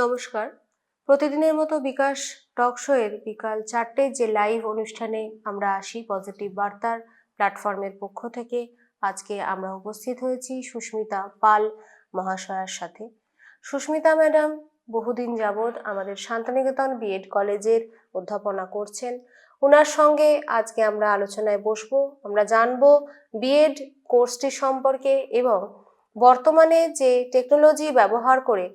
নমস্কার। প্রতিদিনের মতো বিকাশ টক শোয়ের বিকাল চারটের যে লাইভ অনুষ্ঠানে আমরা আসি পজিটিভ বার্তার প্ল্যাটফর্মের পক্ষ থেকে, আজকে আমরা উপস্থিত হয়েছি সুস্মিতা পাল মহাশয়ার সাথে। সুস্মিতা ম্যাডাম, বহুদিন যাবৎ আমাদের শান্তিনিকেতন বিএড কলেজের অধ্যাপনা করছেন। ওনার সঙ্গে আজকে আমরা আলোচনায় বসবো। আমরা জানব বিএড কোর্সটি সম্পর্কে এবং বর্তমানে যে টেকনোলজি ব্যবহার করে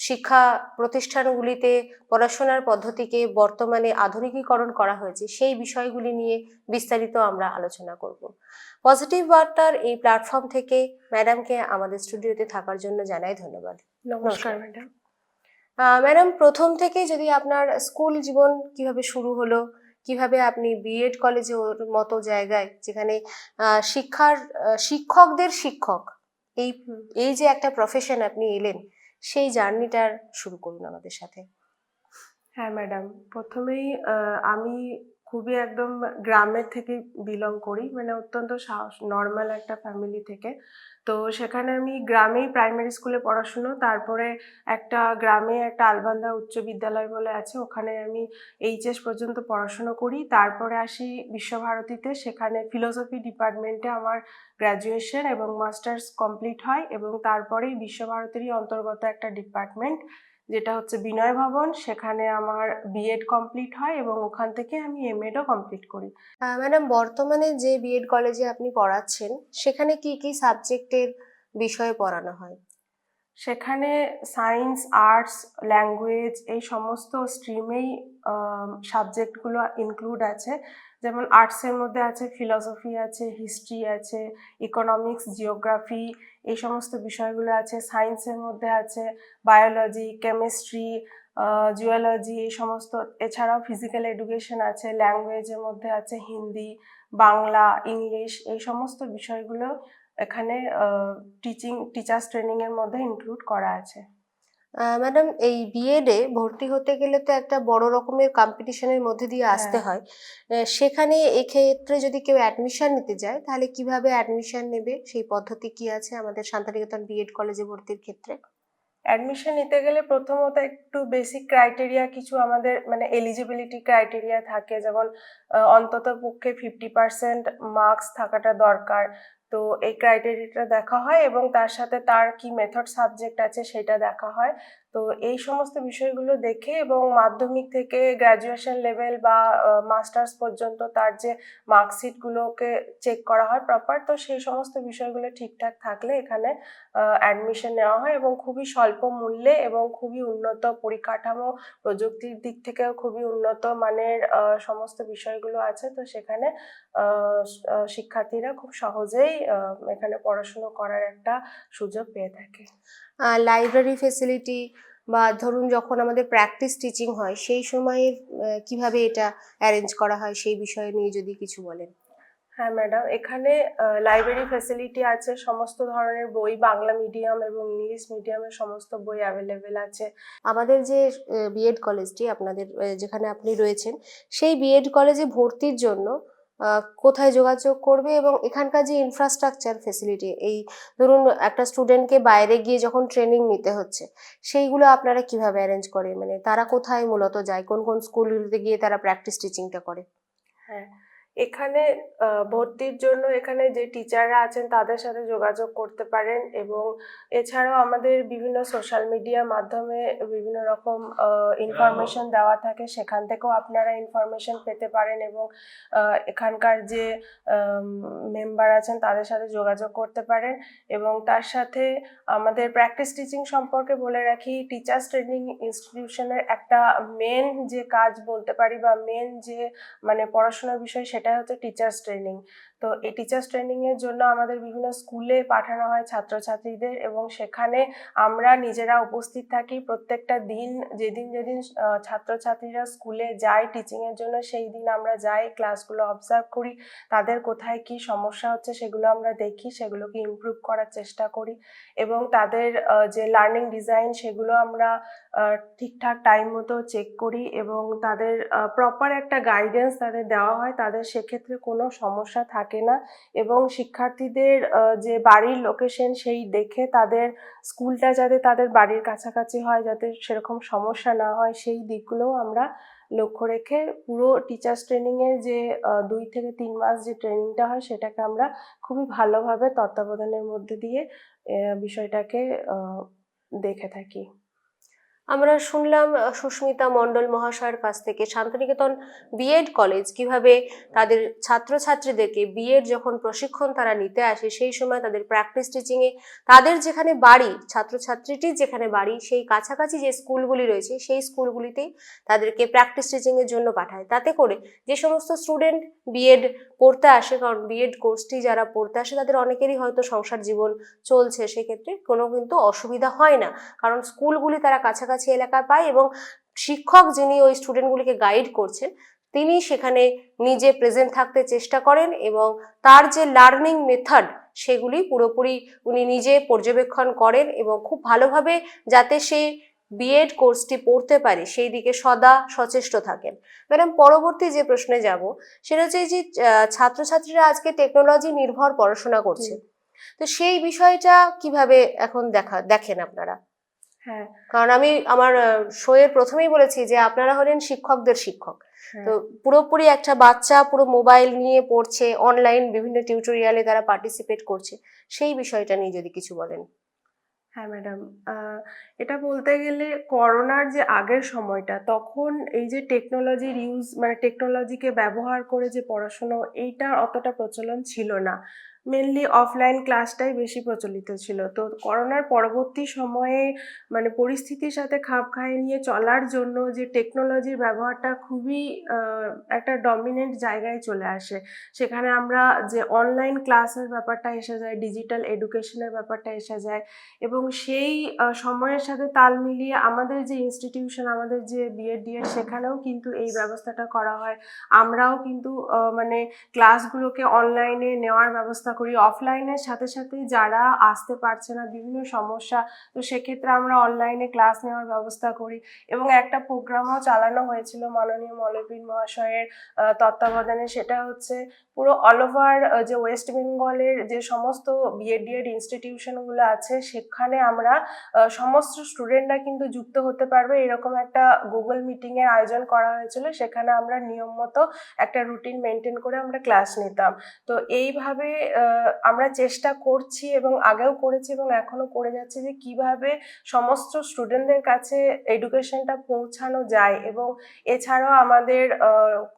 শিক্ষা প্রতিষ্ঠানগুলিতে পড়াশোনার পদ্ধতিকে বর্তমানে আধুনিকীকরণ করা হয়েছে সেই বিষয়গুলি নিয়ে বিস্তারিত আমরা আলোচনা করব। পজিটিভ বার্তার এই প্ল্যাটফর্ম থেকে ম্যাডামকে আমাদের স্টুডিওতে থাকার জন্য জানাই ধন্যবাদ। নমস্কার ম্যাডাম ম্যাডাম প্রথম থেকে যদি আপনার স্কুল জীবন কীভাবে শুরু হলো কীভাবে আপনি বিএড কলেজে ওর মতো জায়গায় যেখানে আহ, শিক্ষার শিক্ষকদের শিক্ষক এই এই যে একটা প্রফেশন আপনি এলেন সেই জার্নিটার শুরু করুন আমাদের সাথে। হ্যাঁ ম্যাডাম। প্রথমেই আমি খুবই একদম গ্রামের থেকে বিলং করি মানে অত্যন্ত সাহস নর্মাল একটা ফ্যামিলি থেকে। তো সেখানে আমি গ্রামেই প্রাইমারি স্কুলে পড়াশুনো, তারপরে একটা গ্রামে একটা আলবান্দা উচ্চ বিদ্যালয় বলে আছে, ওখানে আমি এইচএস পর্যন্ত পড়াশুনো করি। তারপরে আসি বিশ্বভারতীতে, সেখানে ফিলোসফি ডিপার্টমেন্টে আমার গ্র্যাজুয়েশন এবং মাস্টার্স কমপ্লিট হয় এবং তারপরেই বিশ্বভারতীরই অন্তর্গত একটা ডিপার্টমেন্ট যেটা হচ্ছে বিনয় ভবন, সেখানে আমার বিএড কমপ্লিট হয় এবং ওখান থেকে আমি এমএডও কমপ্লিট করি। ম্যাডাম বর্তমানে যে বিএড কলেজে আপনি পড়াচ্ছেন, সেখানে কি কি সাবজেক্টের বিষয়ে পড়ানো হয়? সেখানে সায়েন্স আর্টস ল্যাঙ্গুয়েজ এই সমস্ত স্ট্রিমেই সাবজেক্টগুলো ইনক্লুড আছে। যেমন আর্টসের মধ্যে আছে ফিলসফি আছে হিস্ট্রি আছে ইকোনমিক্স জিওগ্রাফি এই সমস্ত বিষয়গুলো আছে। সায়েন্সের মধ্যে আছে বায়োলজি কেমিস্ট্রি জিওলজি এই সমস্ত। এছাড়াও ফিজিক্যাল এডুকেশন আছে ল্যাঙ্গুয়েজের মধ্যে আছে হিন্দি, বাংলা ইংলিশ এই সমস্ত বিষয়গুলো এখানে টিচিং টিচার্স ট্রেনিং এর মধ্যে ইনক্লুড করা আছে। ম্যাডাম এই বিএডে ভর্তি হতে গেলে তো একটা বড় রকমের কম্পিটিশনের মধ্যে দিয়ে আসতে হ্যাঁ। হয় সেখানে এক্ষেত্রে যদি কেউ অ্যাডমিশন নিতে যায় তাহলে কীভাবে অ্যাডমিশন নেবে? সেই পদ্ধতি কি আছে আমাদের শান্তিনিকেতন বিএড কলেজে ভর্তির ক্ষেত্রে? অ্যাডমিশন নিতে গেলে প্রথমত একটু বেসিক ক্রাইটেরিয়া কিছু আমাদের মানে এলিজিবিলিটি ক্রাইটেরিয়া থাকে। যেমন অন্তত পক্ষে ফিফটি পার্সেন্ট মার্কস থাকাটা দরকার। তো এই ক্রাইটেরিয়াটা দেখা হয় এবং তার সাথে তার কি মেথড সাবজেক্ট আছে সেটা দেখা হয়। তো এই সমস্ত বিষয়গুলো দেখে এবং মাধ্যমিক থেকে গ্র্যাজুয়েশন লেভেল বা মাস্টার্স পর্যন্ত তার যে মার্কশিটগুলোকে চেক করা হয় প্রপার তো সেই সমস্ত বিষয়গুলো ঠিকঠাক থাকলে এখানে অ্যাডমিশন নেওয়া হয় এবং খুবই স্বল্প মূল্যে এবং খুবই উন্নত পরিকাঠামো, প্রযুক্তির দিক থেকেও খুবই উন্নত মানের সমস্ত বিষয়গুলো আছে। তো সেখানে শিক্ষার্থীরা খুব সহজেই এখানে পড়াশুনো করার একটা সুযোগ পেয়ে থাকে। লাইব্রেরি ফেসিলিটি বা ধরুন যখন আমাদের প্র্যাকটিস টিচিং হয় সেই সময়ে কীভাবে এটা অ্যারেঞ্জ করা হয় সেই বিষয়ে নিয়ে যদি কিছু বলেন। হ্যাঁ ম্যাডাম এখানে লাইব্রেরি ফ্যাসিলিটি আছে সমস্ত ধরনের বই বাংলা মিডিয়াম এবং ইংলিশ মিডিয়ামের সমস্ত বই অ্যাভেলেবেল আছে। আমাদের যে বিএড কলেজটি আপনাদের যেখানে আপনি রয়েছেন সেই বিএড কলেজে ভর্তির জন্য কোথায় যোগাযোগ করবে এবং এখানকার যে ইনফ্রাস্ট্রাকচার ফেসিলিটি এই ধরুন একটা স্টুডেন্টকে বাইরে গিয়ে যখন ট্রেনিং নিতে হচ্ছে, সেইগুলো আপনারা কীভাবে অ্যারেঞ্জ করেন মানে তারা কোথায় মূলত যায়? কোন কোন স্কুলগুলোতে গিয়ে তারা প্র্যাকটিস টিচিংটা করে? হ্যাঁ। এখানে ভর্তির জন্য এখানে যে টিচাররা আছেন তাদের সাথে যোগাযোগ করতে পারেন এবং এছাড়াও আমাদের বিভিন্ন সোশ্যাল মিডিয়া মাধ্যমে বিভিন্ন রকম ইনফরমেশন দেওয়া থাকে। সেখান থেকেও আপনারা ইনফরমেশন পেতে পারেন এবং এখানকার যে মেম্বার আছেন তাদের সাথে যোগাযোগ করতে পারেন এবং তার সাথে আমাদের প্র্যাকটিস টিচিং সম্পর্কে বলে রাখি টিচার্স ট্রেনিং ইনস্টিটিউশনের একটা মেন যে কাজ বলতে পারি বা মেন যে মানে পড়াশোনার বিষয় সেটা হচ্ছে টিচার্স ট্রেনিং তো এই টিচার্স ট্রেনিংয়ের জন্য আমাদের বিভিন্ন স্কুলে পাঠানো হয় ছাত্রছাত্রীদের এবং সেখানে আমরা নিজেরা উপস্থিত থাকি। প্রত্যেকটা দিন যেদিন যেদিন ছাত্রছাত্রীরা স্কুলে যায় টিচিংয়ের জন্য, সেই দিন আমরা যাই ক্লাসগুলো অবজার্ভ করি, তাদের কোথায় কি সমস্যা হচ্ছে সেগুলো আমরা দেখি, সেগুলোকে ইমপ্রুভ করার চেষ্টা করি এবং তাদের যে লার্নিং ডিজাইন সেগুলো আমরা ঠিকঠাক টাইম মতো চেক করি এবং তাদের প্রপার একটা গাইডেন্স তাদের দেওয়া হয়। তাদের সেক্ষেত্রে কোনো সমস্যা থাকে থাকে না। এবং শিক্ষার্থীদের যে বাড়ির লোকেশন সেই দেখে তাদের স্কুলটা যাতে তাদের বাড়ির কাছাকাছি হয়, যাতে সেরকম সমস্যা না হয়, সেই দিকগুলোও আমরা লক্ষ্য রেখে পুরো টিচার্স ট্রেনিংয়ের যে দুই থেকে তিন মাস যে ট্রেনিংটা হয় সেটাকে আমরা খুবই ভালোভাবে তত্ত্বাবধানের মধ্যে দিয়ে বিষয়টাকে দেখে থাকি। আমরা শুনলাম সুস্মিতা মণ্ডল মহাশয়ের কাছ থেকে শান্তিনিকেতন বিএড কলেজ কীভাবে তাদের ছাত্রছাত্রীদেরকে বিএড যখন প্রশিক্ষণ তারা নিতে আসে, সেই সময় তাদের প্র্যাকটিস টিচিংয়ে তাদের যেখানে বাড়ি ছাত্রছাত্রীটির যেখানে বাড়ি, সেই কাছাকাছি যে স্কুলগুলি রয়েছে, সেই স্কুলগুলিতেই তাদেরকে প্র্যাকটিস টিচিংয়ের জন্য পাঠায়। তাতে করে যে সমস্ত স্টুডেন্ট বিএড পড়তে আসে, কারণ বিএড কোর্সটি যারা পড়তে আসে, তাদের অনেকেরই হয়তো সংসার জীবন চলছে। সেক্ষেত্রে কোনো কিন্তু অসুবিধা হয় না। কারণ স্কুলগুলি তারা কাছাকাছি এলাকায় পায় এবং শিক্ষক যিনি ওই স্টুডেন্টগুলিকে গাইড করছেন, তিনি সেখানে নিজে প্রেজেন্ট থাকতে চেষ্টা করেন এবং তার যে লার্নিং মেথড সেগুলি পুরোপুরি উনি নিজে পর্যবেক্ষণ করেন এবং খুব ভালোভাবে যাতে সে বিএড কোর্সটি পড়তে পারে সেই দিকে সদা সচেষ্ট থাকেন। ম্যাডাম পরবর্তী যে প্রশ্নে যাব সেটা হচ্ছে যে ছাত্রছাত্রীরা আজকে টেকনোলজি নির্ভর পড়াশোনা করছে। তো সেই বিষয়টা কীভাবে এখন দেখা দেখেন আপনারা? হ্যাঁ। কারণ আমি আমার শোয়ের প্রথমেই বলেছি যে আপনারা হলেন শিক্ষকদের শিক্ষক। হ্যাঁ। তো পুরোপুরি একটা বাচ্চা পুরো মোবাইল নিয়ে পড়ছে অনলাইন বিভিন্ন টিউটোরিয়ালে তারা পার্টিসিপেট করছে সেই বিষয়টা নিয়ে যদি কিছু বলেন। হ্যাঁ ম্যাডাম এটা বলতে গেলে করোনার যে আগের সময়টা, তখন এই যে টেকনোলজির ইউজ মানে টেকনোলজিকে ব্যবহার করে যে পড়াশুনো, এইটা অতটা প্রচলন ছিল না। মেনলি অফলাইন ক্লাসটাই বেশি প্রচলিত ছিল। তো করোনার পরবর্তী সময়ে মানে পরিস্থিতির সাথে খাপ খাইয়ে নিয়ে চলার জন্য যে টেকনোলজির ব্যবহারটা খুবই একটা ডমিনেন্ট জায়গায় চলে আসে। সেখানে আমরা যে অনলাইন ক্লাসের ব্যাপারটা এসে যায় ডিজিটাল এডুকেশনের ব্যাপারটা এসে যায় এবং সেই সময়ের সাথে তাল মিলিয়ে আমাদের যে ইনস্টিটিউশন আমাদের যে বিএড ডিএড সেখানেও কিন্তু এই ব্যবস্থাটা করা হয়। আমরাও কিন্তু মানে ক্লাসগুলোকে অনলাইনে নেওয়ার ব্যবস্থা করি। অফলাইনের সাথে সাথে যারা আসতে পারছে না, বিভিন্ন সমস্যা, তো সেক্ষেত্রে আমরা অনলাইনে ক্লাস নেওয়ার ব্যবস্থা করি। এবং একটা প্রোগ্রামও চালানো হয়েছিল মাননীয় মৌলবীন মহাশয়ের তত্ত্বাবধানে। সেটা হচ্ছে পুরো অল ওভার যে ওয়েস্ট বেঙ্গলের যে সমস্ত বিএড ডিএড ইনস্টিটিউশনগুলো আছে, সেখানে আমরা সমস্ত স্টুডেন্টরা কিন্তু যুক্ত হতে পারবে। এরকম একটা গুগল মিটিংয়ের আয়োজন করা হয়েছিল। সেখানে আমরা নিয়ম মতো একটা রুটিন মেনটেন করে আমরা ক্লাস নিতাম। তো এইভাবে আমরা চেষ্টা করছি এবং আগেও করেছি এবং এখনও করে যাচ্ছি যে কীভাবে সমস্ত স্টুডেন্টদের কাছে এডুকেশনটা পৌঁছানো যায় এবং এছাড়াও আমাদের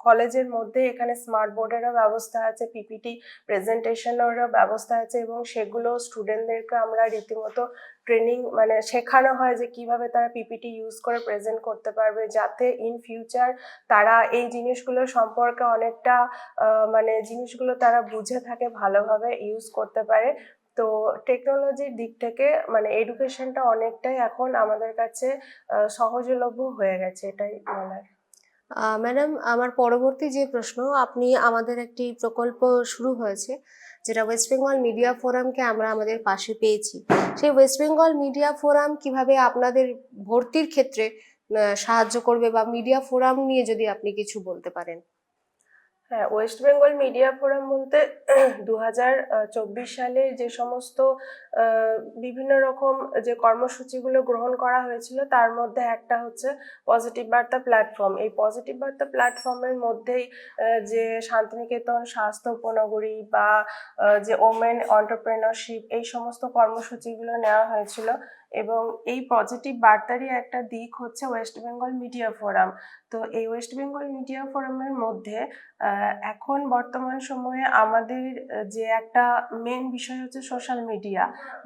কলেজের মধ্যে এখানে স্মার্ট বোর্ডেরও ব্যবস্থা আছে পিপিটি প্রেজেন্টেশনেরও ব্যবস্থা আছে এবং সেগুলো স্টুডেন্টদেরকে আমরা রীতিমতো ট্রেনিং মানে শেখানো হয় যে কীভাবে তারা পিপিটি ইউজ করে প্রেজেন্ট করতে পারবে যাতে ইন ফিউচার তারা এই জিনিসগুলো সম্পর্কে অনেকটা মানে জিনিসগুলো তারা বুঝে থাকে, ভালোভাবে ইউজ করতে পারে। তো টেকনোলজির দিক থেকে মানে এডুকেশনটা অনেকটাই এখন আমাদের কাছে সহজলভ্য হয়ে গেছে, এটাই বলার। ম্যাডাম আমার পরবর্তী যে প্রশ্ন, আপনি আমাদের একটি প্রকল্প শুরু হয়েছে। যেটা ওয়েস্ট বেঙ্গল মিডিয়া ফোরামকে আমরা আমাদের পাশে পেয়েছি। সেই ওয়েস্ট বেঙ্গল মিডিয়া ফোরাম কীভাবে আপনাদের ভর্তির ক্ষেত্রে সাহায্য করবে বা মিডিয়া ফোরাম নিয়ে যদি আপনি কিছু বলতে পারেন। হ্যাঁ ওয়েস্ট বেঙ্গল মিডিয়া ফোরাম বলতে দু হাজার চব্বিশ সালে যে সমস্ত বিভিন্ন রকম যে কর্মসূচিগুলো গ্রহণ করা হয়েছিল, তার মধ্যে একটা হচ্ছে পজিটিভ বার্তা প্ল্যাটফর্ম এই পজিটিভ বার্তা প্ল্যাটফর্মের মধ্যেই যে শান্তিনিকেতন, স্বাস্থ্য উপনগরী বা যে ওমেন অন্টারপ্রেনারশিপ এই সমস্ত কর্মসূচিগুলো নেওয়া হয়েছিল। এবং এই পজিটিভ বার্তারই একটা দিক হচ্ছে ওয়েস্ট বেঙ্গল মিডিয়া ফোরাম তো এই ওয়েস্ট বেঙ্গল মিডিয়া ফোরামের মধ্যে এখন বর্তমান সময়ে আমাদের যে একটা মেন বিষয় হচ্ছে সোশ্যাল মিডিয়া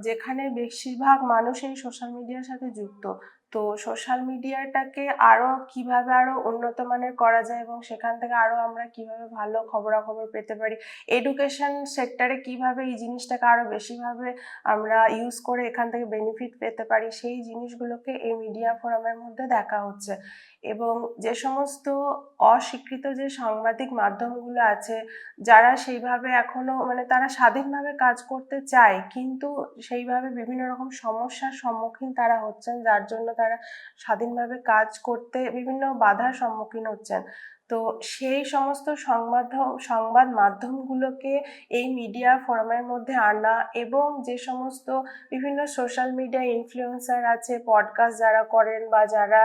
যেখানে বেশিরভাগ মানুষ এই সোশ্যাল মিডিয়ার সাথে যুক্ত। তো সোশ্যাল মিডিয়াটাকে আরও কীভাবে আরও উন্নত মানের করা যায় এবং সেখান থেকে আরও আমরা কীভাবে ভালো খবরাখবর পেতে পারি? এডুকেশন সেক্টরে কীভাবে এই জিনিসটাকে আরও বেশিভাবে আমরা ইউজ করে এখান থেকে বেনিফিট পেতে পারি? সেই জিনিসগুলোকে এই মিডিয়া ফোরামের মধ্যে দেখা হচ্ছে। এবং যে সমস্ত অস্বীকৃত যে সাংবাদিক মাধ্যমগুলো আছে, যারা সেইভাবে এখনও মানে তারা স্বাধীনভাবে কাজ করতে চায়, কিন্তু সেইভাবে বিভিন্ন রকম সমস্যার সম্মুখীন তারা হচ্ছেন, যার জন্য তারা স্বাধীনভাবে কাজ করতে বিভিন্ন বাধার সম্মুখীন হচ্ছেন। তো সেই সমস্ত সংবাদ সংবাদ মাধ্যমগুলোকে এই মিডিয়া ফোরামের মধ্যে আনা এবং যে সমস্ত বিভিন্ন সোশ্যাল মিডিয়া ইনফ্লুয়েন্সার আছে পডকাস্ট যারা করেন বা যারা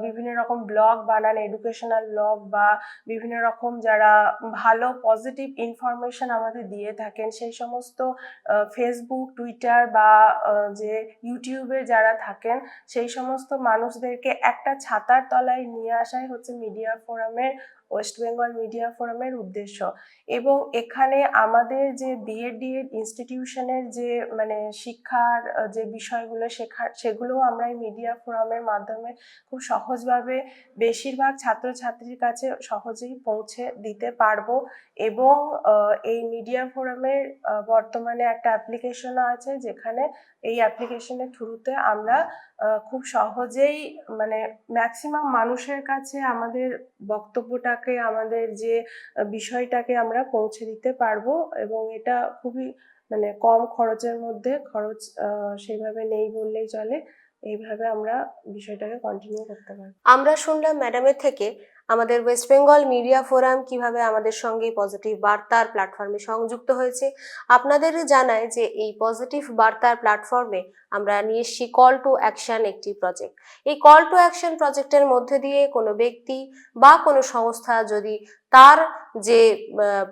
বিভিন্ন রকম ব্লগ বানান এডুকেশনাল ব্লগ বা বিভিন্ন রকম যারা ভালো পজিটিভ ইনফরমেশন আমাদের দিয়ে থাকেন, সেই সমস্ত ফেসবুক টুইটার বা যে ইউটিউবে যারা থাকেন, সেই সমস্ত মানুষদেরকে একটা ছাতার তলায় নিয়ে আসাই হচ্ছে মিডিয়া ফোরামের ওয়েস্ট বেঙ্গল মিডিয়া ফোরামের উদ্দেশ্য। এবং এখানে আমাদের যে বিএড ডিএড ইনস্টিটিউশনের যে মানে শিক্ষার যে বিষয়গুলো শেখার সেগুলো আমরা এই মিডিয়া ফোরামের মাধ্যমে খুব সহজভাবে বেশিরভাগ ছাত্রছাত্রীর কাছে সহজেই পৌঁছে দিতে পারব। এবং এই মিডিয়া ফোরামের বর্তমানে একটা অ্যাপ্লিকেশনও আছে যেখানে এই অ্যাপ্লিকেশনের থ্রুতে আমরা খুব সহজেই মানে ম্যাক্সিমাম মানুষের কাছে আমাদের বক্তব্যটাকে, আমাদের যে বিষয়টাকে আমরা পৌঁছে দিতে পারব এবং এটা খুবই মানে কম খরচের মধ্যে খরচ সেইভাবে নেই বললেই চলে। এইভাবে আমরা বিষয়টাকে কন্টিনিউ করতে পারি আমরা শুনলাম ম্যাডামের থেকে আমাদের ওয়েস্ট বেঙ্গল মিডিয়া ফোরাম কীভাবে আমাদের সঙ্গে পজিটিভ বার্তার প্ল্যাটফর্মে সংযুক্ত হয়েছে, আপনাদের জানায় যে এই পজিটিভ বার্তার প্ল্যাটফর্মে আমরা নিয়ে এসেছি কল টু অ্যাকশন একটি প্রজেক্ট এই কল টু অ্যাকশন প্রজেক্টের মধ্যে দিয়ে কোনো ব্যক্তি বা কোনো সংস্থা যদি তার যে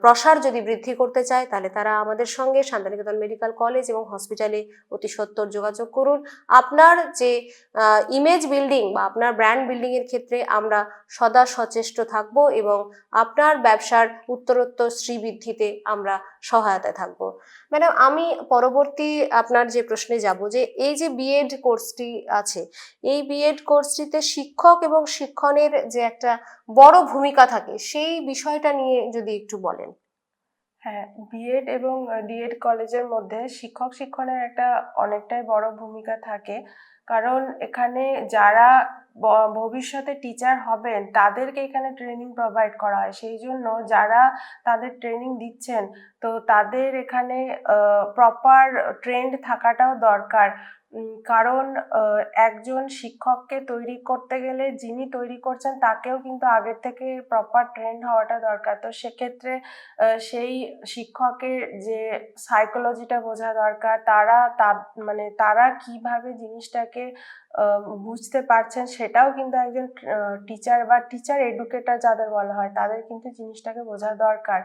প্রসার যদি বৃদ্ধি করতে চায়, তাহলে তারা আমাদের সঙ্গে শান্তিনিকেতন মেডিকেল কলেজ এবং হসপিটালে অতি সত্তর যোগাযোগ করুন। আপনার যে ইমেজ বিল্ডিং বা আপনার ব্র্যান্ড বিল্ডিংয়ের ক্ষেত্রে আমরা সদা সচেষ্ট থাকব এবং আপনার ব্যবসার উত্তরোত্তর শ্রীবৃদ্ধিতে আমরা সহায়তায় থাকব। ম্যাডাম, আমি পরবর্তী আপনার যে প্রশ্নে যাব যে, এই যে বিএড কোর্সটি আছে, এই বিএড কোর্সটিতে শিক্ষক এবং শিক্ষণের যে একটা বড় ভূমিকা থাকে, সেই বিষয়টা নিয়ে যদি একটু বলেন। হ্যাঁ বিএড এবং ডিএড কলেজের মধ্যে শিক্ষক শিক্ষণের একটা অনেকটাই বড় ভূমিকা থাকে। কারণ এখানে যারা ভবিষ্যতে টিচার হবেন, তাদেরকে এখানে ট্রেনিং প্রোভাইড করা হয়। সেই জন্য যারা তাদের ট্রেনিং দিচ্ছেন, তো তাদের এখানে প্রপার ট্রেন্ড থাকাটাও দরকার। কারণ একজন শিক্ষককে তৈরি করতে গেলে যিনি তৈরি করছেন, তাকেও কিন্তু আগের থেকে প্রপার ট্রেন্ড হওয়াটা দরকার। তো সেক্ষেত্রে সেই শিক্ষকের যে সাইকোলজিটা বোঝা দরকার, তারা তা মানে তারা কীভাবে জিনিসটাকে বুঝতে পারছেন, সেটাও কিন্তু একজন টিচার বা টিচার এডুকেটর যাদের বলা হয়, তাদের কিন্তু জিনিসটাকে বোঝা দরকার।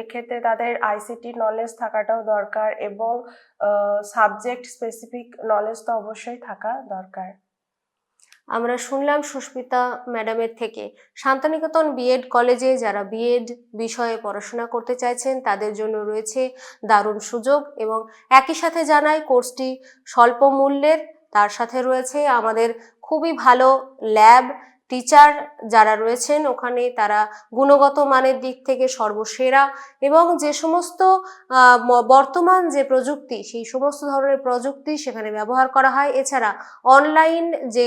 এক্ষেত্রে তাদের আইসিটি নলেজ থাকাটাও দরকার এবং সাবজেক্ট স্পেসিফিক নলেজ তো অবশ্যই থাকা দরকার। আমরা শুনলাম সুস্মিতা ম্যাডামের থেকে, শান্তিনিকেতন বিএড কলেজে যারা বিএড বিষয়ে পড়াশোনা করতে চাইছেন, তাদের জন্য রয়েছে দারুণ সুযোগ এবং একই সাথে জানায় কোর্সটি স্বল্প মূল্যের তার সাথে রয়েছে আমাদের খুবই ভালো ল্যাব টিচার যারা রয়েছেন, ওখানে তারা গুণগত মানের দিক থেকে সর্বসেরা এবং যে সমস্ত বর্তমান যে প্রযুক্তি, সেই সমস্ত ধরনের প্রযুক্তি সেখানে ব্যবহার করা হয়। এছাড়া অনলাইন যে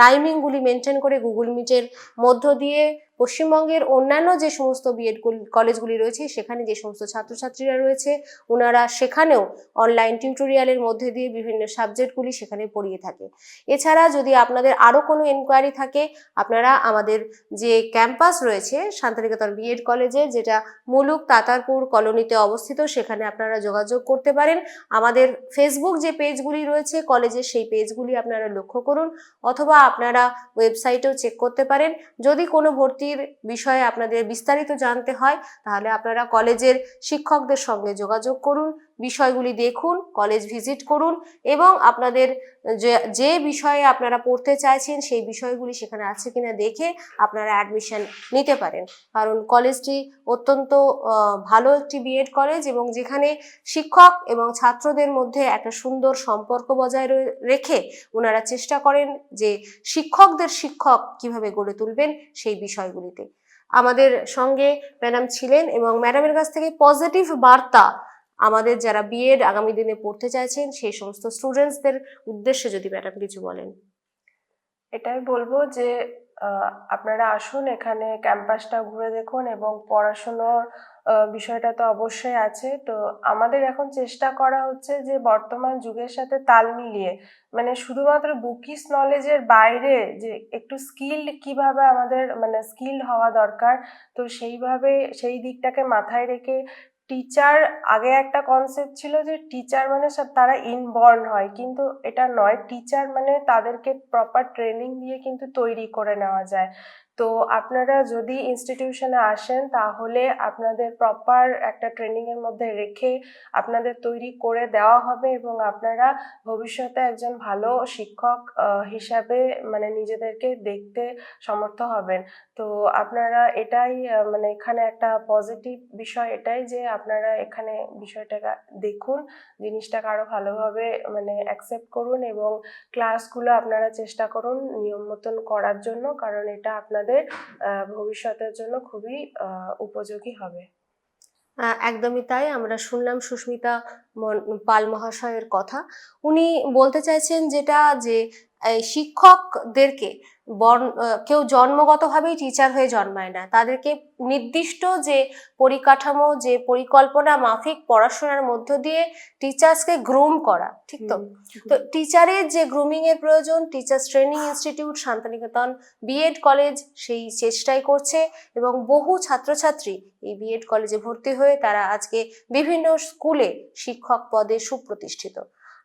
টাইমিংগুলি মেনটেন করে গুগল মিটের মধ্য দিয়ে পশ্চিমবঙ্গের অন্যান্য যে সমস্ত বিএড কলেজগুলি রয়েছে, সেখানে যে সমস্ত ছাত্রছাত্রীরা রয়েছে ওনারা সেখানেও অনলাইন টিউটোরিয়ালের মধ্যে দিয়ে বিভিন্ন সাবজেক্টগুলি সেখানে পড়িয়ে থাকে। এছাড়া যদি আপনাদের আরও কোনো এনকোয়ারি থাকে, আপনারা আমাদের যে ক্যাম্পাস রয়েছে, শান্তিনিকেতন বিএড কলেজে যেটা মুলুক তাতারপুর কলোনিতে অবস্থিত, সেখানে আপনারা যোগাযোগ করতে পারেন। আমাদের ফেসবুক যে পেজগুলি রয়েছে কলেজের সেই পেজগুলি আপনারা লক্ষ্য করুন, অথবা আপনারা ওয়েবসাইটেও চেক করতে পারেন। যদি কোনো ভর্তির বিষয়ে আপনাদের বিস্তারিত জানতে হয় তাহলে আপনারা কলেজের শিক্ষকদের সঙ্গে যোগাযোগ করুন। বিষয়গুলি দেখুন কলেজ ভিজিট করুন এবং আপনাদের যে বিষয়ে আপনারা পড়তে চাইছেন সেই বিষয়গুলি সেখানে আছে কিনা দেখে আপনারা অ্যাডমিশন নিতে পারেন। কারণ কলেজটি অত্যন্ত ভালো একটি বিএড কলেজ এবং যেখানে শিক্ষক এবং ছাত্রদের মধ্যে একটা সুন্দর সম্পর্ক বজায় রেখে ওনারা চেষ্টা করেন যে শিক্ষকদের শিক্ষক কীভাবে গড়ে তুলবেন সেই বিষয়গুলিতে। আমাদের সঙ্গে ম্যাডাম ছিলেন এবং ম্যাডামের কাছ থেকে পজিটিভ বার্তা আমাদের যারা বিএড আগামী দিনে পড়তে চাইছেন, সেই সমস্ত স্টুডেন্টসদের উদ্দেশ্যে যদি ম্যাডাম কিছু বলেন। এটাই বলব যে আপনারা আসুন এখানে, ক্যাম্পাসটা ঘুরে দেখুন এবং পড়াশুনোর বিষয়টা তো অবশ্যই আছে। তো আমাদের এখন চেষ্টা করা হচ্ছে যে, বর্তমান যুগের সাথে তাল মিলিয়ে মানে শুধুমাত্র বুকিস নলেজের বাইরে যে, একটু স্কিল কীভাবে আমাদের মানে স্কিল হওয়া দরকার, তো সেইভাবে সেই দিকটাকে মাথায় রেখে টিচার আগে একটা কনসেপ্ট ছিল যে টিচার মানে তারা ইনবর্ন হয়, কিন্তু এটা নয়। টিচার মানে তাদেরকে প্রপার ট্রেনিং দিয়ে কিন্তু তৈরি করে নেওয়া যায়। তো আপনারা যদি ইনস্টিটিউশনে আসেন, তাহলে আপনাদের প্রপার একটা ট্রেনিংয়ের মধ্যে রেখে আপনাদের তৈরি করে দেওয়া হবে এবং আপনারা ভবিষ্যতে একজন ভালো শিক্ষক হিসাবে মানে নিজেদেরকে দেখতে সমর্থ হবেন। তো আপনারা এটাই মানে এখানে একটা পজিটিভ বিষয় এটাই যে আপনারা এখানে বিষয়টাকে দেখুন জিনিসটাকে আরও ভালোভাবে মানে অ্যাকসেপ্ট করুন এবং ক্লাসগুলো আপনারা চেষ্টা করুন নিয়ম মতন করার জন্য, কারণ এটা আপনাদের ভবিষ্যতের জন্য খুবই উপযোগী হবে। একদমই তাই। আমরা শুনলাম সুস্মিতা পাল মহাশয়ের কথা। উনি বলতে চাইছেন যেটা যে শিক্ষকদেরকে বর্ণ কেউ জন্মগতভাবেই টিচার হয়ে জন্মায় না। তাদেরকে নির্দিষ্ট যে পরিকাঠামো যে পরিকল্পনা মাফিক পড়াশোনার মধ্য দিয়ে টিচার্সকে গ্রুম করা ঠিক তো? তো টিচারের যে গ্রুমিং এর প্রয়োজন teachers training institute Santiniketan BEd college সেই চেষ্টাই করছে এবং বহু ছাত্রছাত্রী এই বিএড কলেজে ভর্তি হয়ে তারা আজকে বিভিন্ন স্কুলে শিক্ষক পদে সুপ্রতিষ্ঠিত।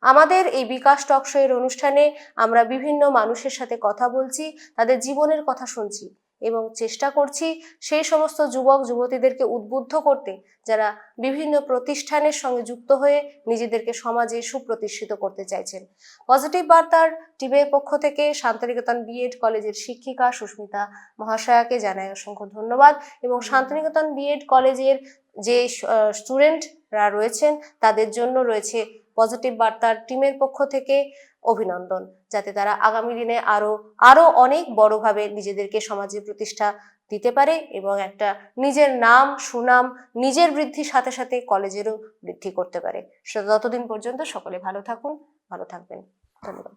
আমাদের এই বিকাশ টকশো এর অনুষ্ঠানে আমরা বিভিন্ন মানুষের সাথে কথা বলছি, তাদের জীবনের কথা শুনছি এবং চেষ্টা করছি সেই সমস্ত যুবক, যুবতীদেরকে উদ্বুদ্ধ করতে, যারা বিভিন্ন প্রতিষ্ঠানের সঙ্গে যুক্ত হয়ে নিজেদেরকে সমাজে সুপ্রতিষ্ঠিত করতে চাইছেন। পজিটিভ বার্তার টিমের পক্ষ থেকে শান্তিনিকেতন বিএড কলেজের শিক্ষিকা সুস্মিতা মহাশয়াকে জানাই অসংখ্য ধন্যবাদ এবং শান্তিনিকেতন বিএড কলেজের যে স্টুডেন্টরা রয়েছেন, তাদের জন্য রয়েছে পজিটিভ বার্তার টিমের পক্ষ থেকে অভিনন্দন। যাতে তারা আগামী দিনে আরও আরও অনেক বড়ভাবে নিজেদেরকে সমাজে প্রতিষ্ঠা দিতে পারে এবং একটা নিজের নাম, সুনাম, নিজের বৃদ্ধির সাথে সাথে কলেজেরও বৃদ্ধি করতে পারে। সেটা ততদিন পর্যন্ত সকলে ভালো থাকুন, ভালো থাকবেন। ধন্যবাদ।